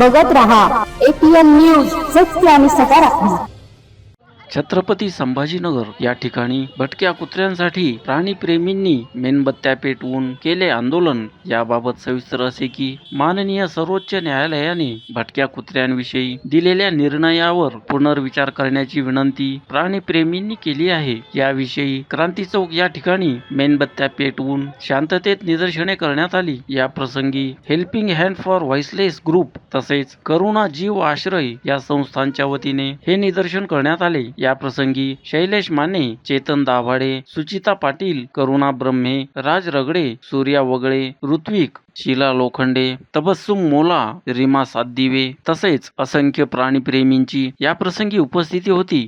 बघत रहा. APN news सत्य आणि सकारात्मक. छत्रपती संभाजीनगर या ठिकाणी भटक्या कुत्र्यांसाठी प्राणीप्रेमींनी मेणबत्त्या पेटवून केले आंदोलन. याबाबत सविस्तर असे की माननीय सर्वोच्च न्यायालयाने भटक्या कुत्र्यांविषयी दिलेल्या निर्णयावर पुनर्विचार करण्याची विनंती प्राणीप्रेमींनी केली आहे. याविषयी क्रांती चौक या ठिकाणी मेणबत्त्या पेटवून शांततेत निदर्शने करण्यात आली. या प्रसंगी helping hand for voiceless group तसेच करुणा जीव आश्रय या संस्थांच्या वतीने हे निदर्शन करण्यात आले. या प्रसंगी शैलेश माने चेतन दाभाडे सुचिता पाटील करुणा ब्रह्मे राज रगडे सूर्या वगळे ऋत्विक शीला लोखंडे तबस्सुम मोला रिमा सातदिवे तसेच असंख्य प्राणीप्रेमींची या प्रसंगी उपस्थिती होती.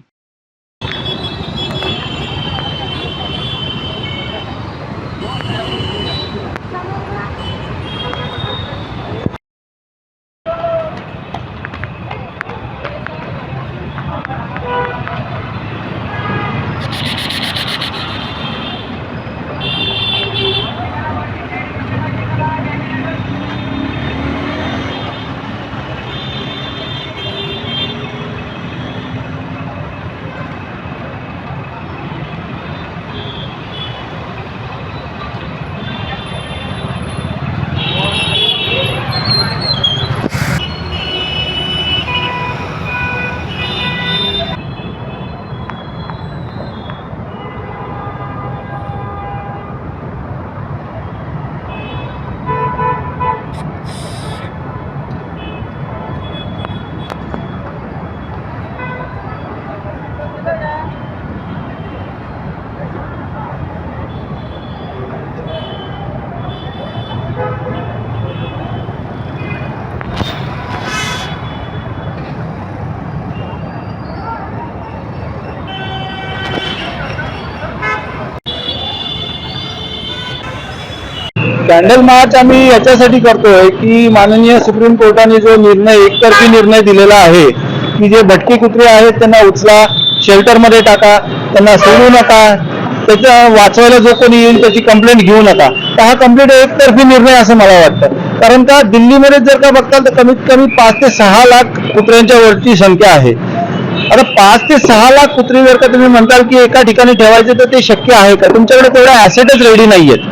कॅन्डल मार्च आम्ही याच्यासाठी करतोय की माननीय सुप्रीम कोर्टाने जो निर्णय एकतर्फी निर्णय दिलेला आहे की जे भटके कुत्रे आहेत त्यांना उचला शेल्टरमध्ये टाका त्यांना सोडू नका त्याच्या वाचवायला जो कोणी येईल त्याची कंप्लेंट घेऊ नका. तर हा कंप्लेंट एकतर्फी निर्णय असं मला वाटतं. कारण का दिल्लीमध्ये जर का बघताल तर कमीत कमी पाच ते सहा लाख कुत्र्यांच्या वरची संख्या आहे. आता पाच ते सहा लाख कुत्री जर का तुम्ही म्हणताल की एका ठिकाणी ठेवायचे तर ते शक्य आहे का? तुमच्याकडे तेवढ्या ऍसेटच रेडी नाहीयेत.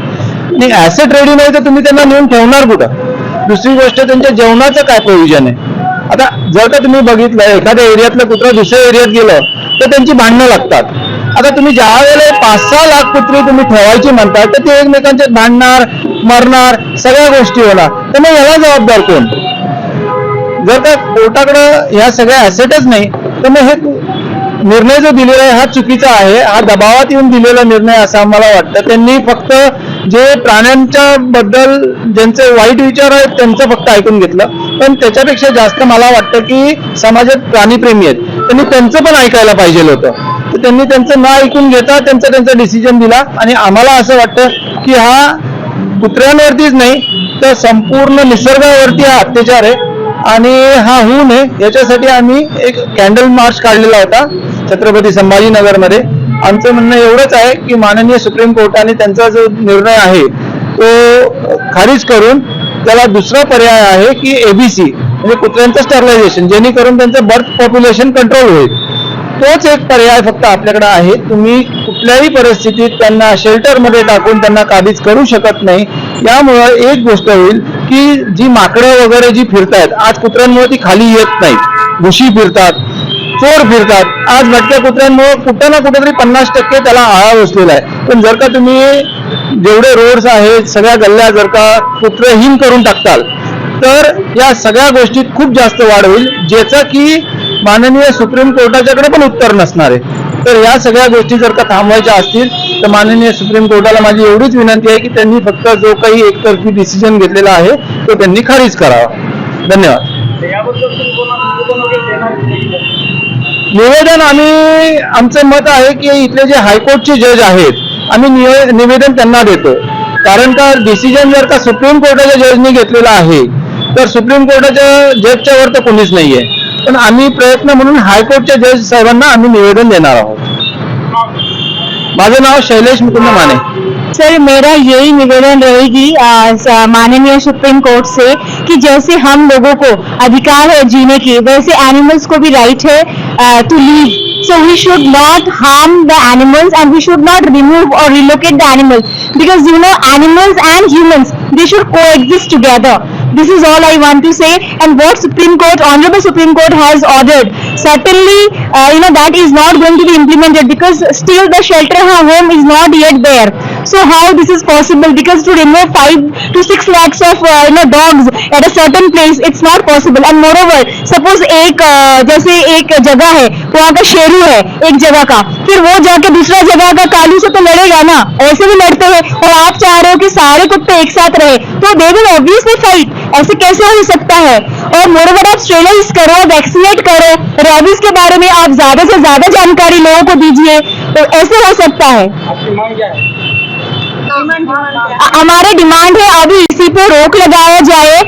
आणि ऍसेट रेडी नाही तर तुम्ही त्यांना नेऊन ठेवणार कुठं? दुसरी गोष्ट त्यांच्या जेवणाचं काय प्रोव्हिजन आहे? आता जर का तुम्ही बघितलं एखाद्या एरियातलं कुत्रा दुसऱ्या एरियात गेलं तर त्यांची भांडणं लागतात. आता तुम्ही ज्या वेळेला पाच सहा लाख कुत्री तुम्ही ठेवायची म्हणतात तर ते एकमेकांचे भांडणार मरणार सगळ्या गोष्टी होणार. तर मग याला जबाबदार कोण? जर का कोर्टाकडं ह्या सगळ्या ऍसेटच नाही तर मग हे निर्णय जो दिलेला आहे हा चुकीचा आहे. हा दबावात येऊन दिलेला निर्णय असा आम्हाला वाटतं. त्यांनी फक्त जे प्राण्यांच्या बद्दल ज्यांचे वाईट विचार आहेत त्यांचं फक्त ऐकून घेतलं. पण त्याच्यापेक्षा जास्त मला वाटतं की समाजात प्राणीप्रेमी आहेत. त्यांनी त्यांचं पण ऐकायला पाहिजे होतं. तर त्यांनी त्यांचं न ऐकून घेता त्यांचा त्यांचा डिसिजन दिला. आणि आम्हाला असं वाटतं की हा कुत्र्यांवरतीच नाही तर संपूर्ण निसर्गावरती हा अत्याचार आहे. आणि हा होऊ नये याच्यासाठी आम्ही एक कॅन्डल मार्च काढलेला होता छत्रपती संभाजीनगरमध्ये. आमचं म्हणणं एवढंच आहे की माननीय सुप्रीम कोर्टाने त्यांचा जो निर्णय आहे तो खारिज करून त्याला दुसरा पर्याय आहे की एबीसी म्हणजे कुत्र्यांचं स्टरलायझेशन जेणेकरून त्यांचं बर्थ पॉप्युलेशन कंट्रोल होईल. तोच एक पर्याय फक्त आपल्याकडे आहे. तुम्ही कुठल्याही परिस्थितीत त्यांना शेल्टरमध्ये टाकून त्यांना काबीज करू शकत नाही. यामुळं एक गोष्ट होईल की जी माकडं वगैरे जी फिरतायत आज कुत्र्यांमुळे ती खाली येत नाहीत. घुशी फिरतात चोर फिरतात. आज भटक्या कुत्र्यांमुळे कुठं ना कुठेतरी पन्नास टक्के त्याला आळा बसलेला आहे. पण जर का तुम्ही जेवढे रोड्स आहेत सगळ्या गल्ल्या जर का कुत्रहीन करून टाकताल तर या सगळ्या गोष्टीत खूप जास्त वाढ होईल ज्याचा की माननीय सुप्रीम कोर्टाच्याकडे पण उत्तर नसणार आहे. तर या सगळ्या गोष्टी जर का थांबवायच्या असतील तर माननीय सुप्रीम कोर्टाला माझी एवढीच विनंती आहे की त्यांनी फक्त जो काही एकतर्फी डिसिजन घेतलेला आहे तो त्यांनी खारीज करावा. धन्यवाद. निवेदन आम्ही आमचं मत आहे की इथले जे हायकोर्टचे जज आहेत आम्ही निवेदन त्यांना देतो. कारण का डिसिजन जर का सुप्रीम कोर्टाच्या जजनी घेतलेला आहे तर सुप्रीम कोर्टाच्या जजच्या वर तर कोणीच नाहीये. पण आम्ही प्रयत्न म्हणून हायकोर्टच्या जज साहेबांना आम्ही निवेदन देणार आहोत. माझं नाव शैलेश मुकुंद माने. सर मेरा यही निवेदन रहेगी माननीय सुप्रीम कोर्ट से कि जैसे हम लोगों को अधिकार है जीने की वैसे एनिमल्स को भी राइट है to leave so we should not harm the animals and we should not remove or relocate the animals because you know animals and humans they should coexist together this is all i want to say and what supreme court honorable supreme court has ordered certainly uh, you know that is not going to be implemented because still the shelter home is not yet there so how this is possible? Because to remove 5 to 6 lakhs of uh, you know dogs at a certain place it's not possible. And moreover suppose एक uh, जैसे एक जगह है वहाँ का शेरू है एक जगह का फिर वो जाके दूसरा जगह का कालू से तो लड़ेगा ना? ऐसे भी लड़ते हैं। और आप चाह रहे हो कि सारे कुत्ते एक साथ रहे। तो दे विल ऑब्वियसली फाइट ऐसे कैसे हो सकता है? और मोरओवर आप स्टेलाइज करो वैक्सीनेट करो। रेबीज के बारे में आप ज़्यादा से ज़्यादा जानकारी लोगों को दीजिए। तो ऐसे हो सकता है? हमारे डिमांड है अभी इसी पे रोक लगाया जाए।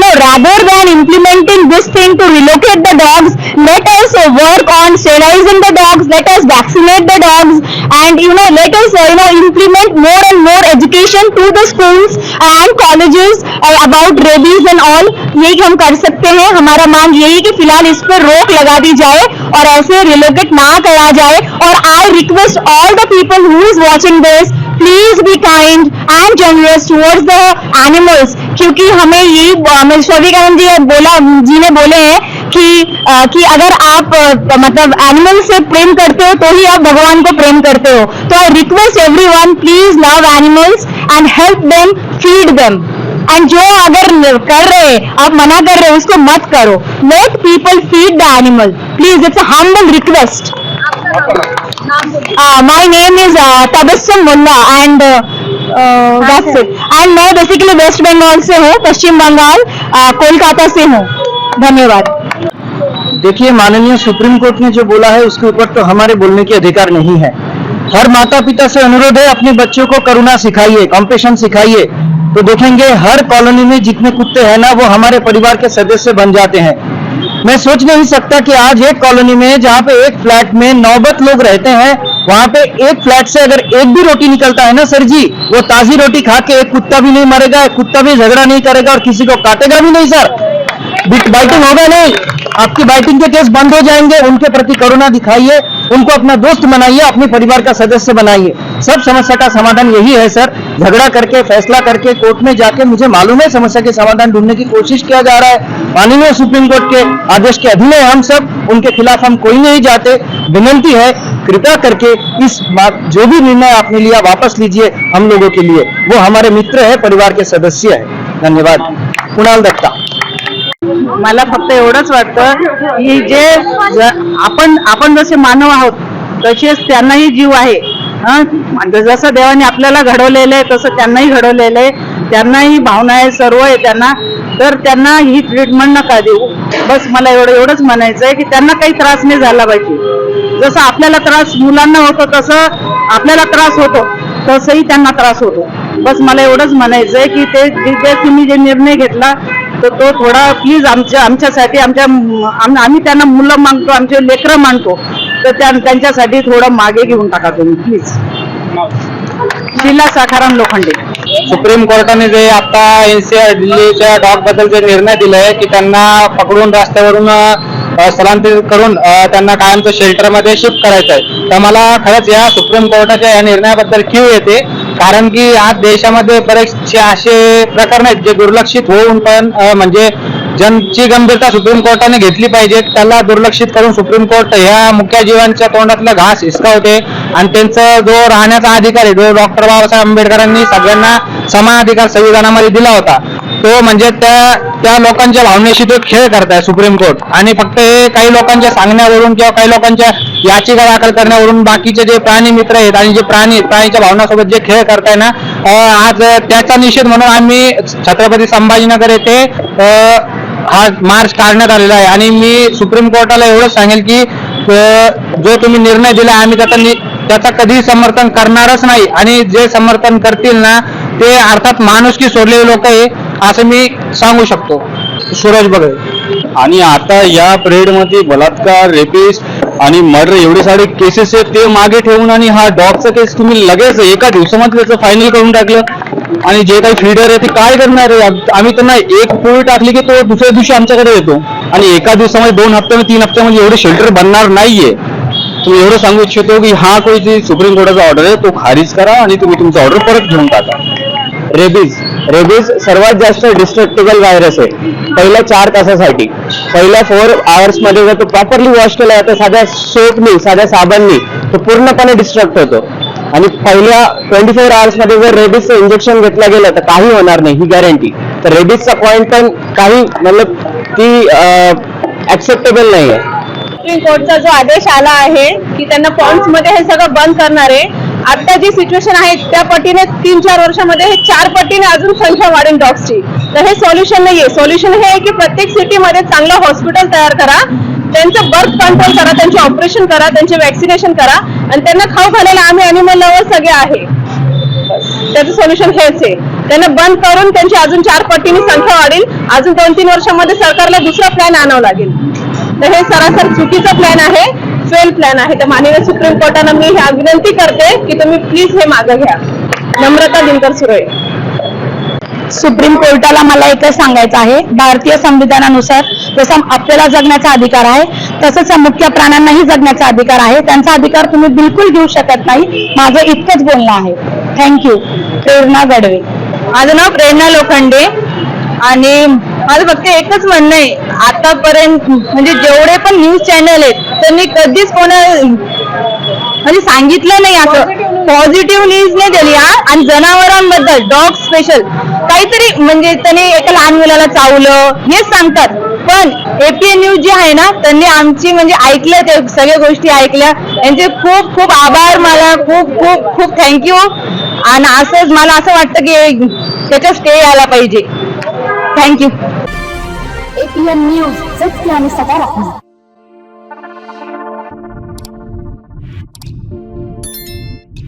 No rather than implementing this thing to relocate the dogs let us work on sterilising the dogs let us vaccinate the dogs and you know let us you know implement more and more education to the schools and colleges about rabies and all यही हम कर सकते हैं। हमारा मांग यही है कि फ़िलहाल इस पर रोक लगा दी जाए और ऐसे रिलोकेट ना करा जाए। और I request all the people who is watching this please be kind and generous towards the animals क्योंकि हमें ये हमें शविकानंद जी बोला जी ने बोले हैं कि अ, कि अगर आप अ, मतलब एनिमल से प्रेम करते हो तो ही आप भगवान को प्रेम करते हो। तो I request everyone please love animals and help them feed them and जो अगर कर रहे हैं आप मना कर रहे हो उसको मत करो। Let people feed the animal please it's a humble request Uh, my name is uh, Tabassum Mulla and uh, uh, that's it. And मैं बेसिकली वेस्ट बंगाल से हूँ पश्चिम बंगाल uh, कोलकाता से हूँ। धन्यवाद। देखिए माननीय सुप्रीम कोर्ट ने जो बोला है उसके ऊपर तो हमारे बोलने के अधिकार नहीं है। हर माता पिता से अनुरोध है अपने बच्चों को करुणा सिखाइए कॉम्पेशन सिखाइए। तो देखेंगे हर कॉलोनी में जितने कुत्ते हैं ना वो हमारे परिवार के सदस्य बन जाते हैं। मैं सोच नहीं सकता कि आज एक कॉलोनी में जहाँ पे एक फ्लैट में नौबत लोग रहते हैं, वहाँ पे एक फ्लैट से अगर एक भी रोटी निकलता है ना, सर जी, वो ताजी रोटी खा के एक कुत्ता भी नहीं मरेगा, एक कुत्ता भी झगड़ा नहीं करेगा और किसी को काटेगा भी नहीं, सर। बाइटिंग होगा नहीं। आपकी बाइटिंग के केस बंद हो जाएँगे, उनके प्रति करुणा दिखाइए, उनको अपना दोस्त बनाइए, अपने परिवार का सदस्य बनाइए। सब समस्या का समाधान यही है, सर। झगड़ा करके, फैसला करके, कोर्ट में जाके मुझे मालूम है समस्या के समाधान ढूँढने की कोशिश किया जा रहा है। माननीय सुप्रीम कोर्ट के आदेश के अधीन है हम सब, उनके खिलाफ हम कोई नहीं जाते। विनंती है, कृपया करके इस बात, जो भी निर्णय आपने लिया, वापस लीजिए हम लोगों के लिए। वो हमारे मित्र है, परिवार के सदस्य है। धन्यवाद। कुणाल दत्ता। मला फक्त एवढंच वाटतं की जे आपण आपण जसे मानव आहोत, तसेच त्यांनाही जीव आहे. म्हणजे जसं देवाने आपल्याला घडवलेलं आहे तसं त्यांनाही घडवलेलं आहे. त्यांनाही भावना आहे सर्व आहे त्यांना. तर त्यांना ही ट्रीटमेंट नका देऊ. बस मला एवढं एवढंच म्हणायचं आहे की त्यांना काही त्रास नाही झाला पाहिजे. जसं आपल्याला त्रास मुलांना होतो तसं आपल्याला त्रास होतो. तसंही त्यांना त्रास होतो. बस मला एवढंच म्हणायचं आहे की ते जे तुम्ही जे निर्णय घेतला तर तो थोडा प्लीज आमच्या आमच्यासाठी आमच्या आम्ही त्यांना मुलं मागतो आमचे लेकरं मानतो. तर त्यांच्यासाठी थोडं मागे घेऊन टाका तुम्ही प्लीज शिला साखाराम लोखंडे. सुप्रीम कोर्टाने जे आता एनसीआर दिल्लीच्या डॉगबद्दल जे निर्णय दिलाय की त्यांना पकडून रस्त्यावरून स्थलांतरित करून त्यांना कायमचं शेल्टरमध्ये शिफ्ट करायचं आहे. तर मला खरंच या सुप्रीम कोर्टाच्या या निर्णयाबद्दल क्यू येते कारण की आज देशामध्ये बरेचसे असे प्रकरण आहेत जे दुर्लक्षित होऊन पण म्हणजे ज्यांची गंभीरता सुप्रीम कोर्टाने घेतली पाहिजे त्याला दुर्लक्षित करून सुप्रीम कोर्ट ह्या मुख्य जीवांच्या तोंडातलं घास हिसकावते आणि त्यांचा जो राहण्याचा अधिकार आहे जो डॉक्टर बाबासाहेब आंबेडकरांनी सगळ्यांना समान अधिकार संविधानामध्ये दिला होता तो म्हणजे त्या त्या लोकांच्या भावनेशी तो खेळ करताय सुप्रीम कोर्ट. आणि फक्त हे काही लोकांच्या सांगण्यावरून किंवा काही लोकांच्या याचिका दाखल करण्यावरून बाकीचे जे प्राणी मित्र आहेत आणि जे प्राणी प्राणीच्या भावनासोबत जे खेळ करताय ना आज त्याचा निषेध म्हणून आम्ही छत्रपती संभाजीनगर येथे हा मार्च काढण्यात आलेला आहे. आणि मी सुप्रीम कोर्टाला एवढं सांगेल की जो तुम्ही निर्णय दिला आम्ही त्याचा नि- त्याचा कधीही समर्थन करणारच नाही. आणि जे समर्थन करतील ना ते अर्थात माणुसकी सोडलेले लोक आहे असं मी सांगू शकतो. सूरज बघे. आणि आता या परेडमध्ये बलात्कार रेपिस्ट आणि मर्डर एवढे सारे केसेस आहेत ते मागे ठेवून आणि हा डॉगचा केस तुम्ही लगेच एका दिवसामध्ये त्याचं फायनल करून टाकलं. आणि जे काही फीडर आहे ते काय करणार आहे? आम्ही त्यांना एक पोळी टाकली की तो दुसऱ्या दिवशी आमच्याकडे येतो. आणि एका दिवसामध्ये दोन हप्त्यामध्ये तीन हप्त्यामध्ये म्हणजे एवढे शेल्टर बनणार नाहीये. तुम्ही एवढं सांगू इच्छितो की हा कोणी जी सुप्रीम कोर्टाचा ऑर्डर आहे तो खारिज करा आणि तुम्ही तुमचा ऑर्डर परत घेऊन टाका. रेबीज रेबीज सर्वात जास्त डिस्ट्रक्टेबल व्हायरस आहे. पहिल्या चार तासासाठी. पहिल्या फोर आवर्समध्ये जर तो प्रॉपरली वॉश केला जातो साध्या सोपनी साध्या साबणनी तो पूर्णपणे डिस्ट्रक्ट होतो. आणि पहिल्या ट्वेंटी फोर आवर्समध्ये जर रेबीजचं इंजेक्शन घेतलं गेलं तर काही होणार नाही ही गॅरंटी तर रेबीजचा पॉईंट पण काही मतलब ती ऍक्सेप्टेबल नाही आहे सुप्रीम कोर्टचा जो आदेश आला आहे की त्यांना पॉइंट्समध्ये हे सगळं बंद करणार आहे आता जी सिच्युएशन आहे त्या पटीने तीन चार वर्षामध्ये हे चार पटीने अजून संख्या वाढेल डॉग्सची तर हे सोल्युशन नाहीये. सोल्युशन हे आहे की प्रत्येक सिटीमध्ये चांगलं हॉस्पिटल तयार करा त्यांचं बर्थ कंट्रोल करा त्यांचे ऑपरेशन करा त्यांचे वॅक्सिनेशन करा. आणि त्यांना खाऊ घालायला आम्ही अॅनिमल लवर सगळे आहे. त्याचं सोल्युशन हेच आहे. त्यांना बंद करून त्यांची अजून चार पटीने संख्या वाढेल. अजून दोन तीन वर्षामध्ये सरकारला दुसरा प्लॅन आणावा लागेल. तर हे सरासर चुकीचा प्लॅन आहे. फेल प्लॅन आहे. तर माननीय सुप्रीम कोर्टानं मी ह्या विनंती करते की तुम्ही प्लीज हे मागं घ्या. नम्रता दिनकर सुरळे. सुप्रीम कोर्टाला मला एकच सांगायचं आहे भारतीय संविधानानुसार जसं आपल्याला जगण्याचा अधिकार आहे तसंच मुख्य प्राण्यांनाही जगण्याचा अधिकार आहे. त्यांचा अधिकार तुम्ही बिलकुल घेऊ शकत नाही. माझं इतकंच बोलणं आहे. Thank you Prerna Gadve. माझं नाव प्रेरणा लोखंडे आणि माझं फक्त एकच म्हणणं आहे आतापर्यंत म्हणजे जेवढे पण न्यूज चॅनल आहेत त्यांनी कधीच कोणा म्हणजे सांगितलं नाही असं. पॉझिटिव्ह न्यूज नाही दिली हा आणि जनावरांबद्दल डॉग स्पेशल काहीतरी म्हणजे त्यांनी एका लहान मुलाला चावलं हेच सांगतात. पण एपीएन न्यूज जी आहे ना त्यांनी आमची म्हणजे ऐकलं ते सगळ्या गोष्टी ऐकल्या. यांचे खूप खूप आभार मला. खूप खूप खूप थँक्यू आणि असंच मला असं वाटतं की त्याचा स्टे यायला पाहिजे. थँक्यू एपीएन न्यूज सत्य आणि सकारात्मक.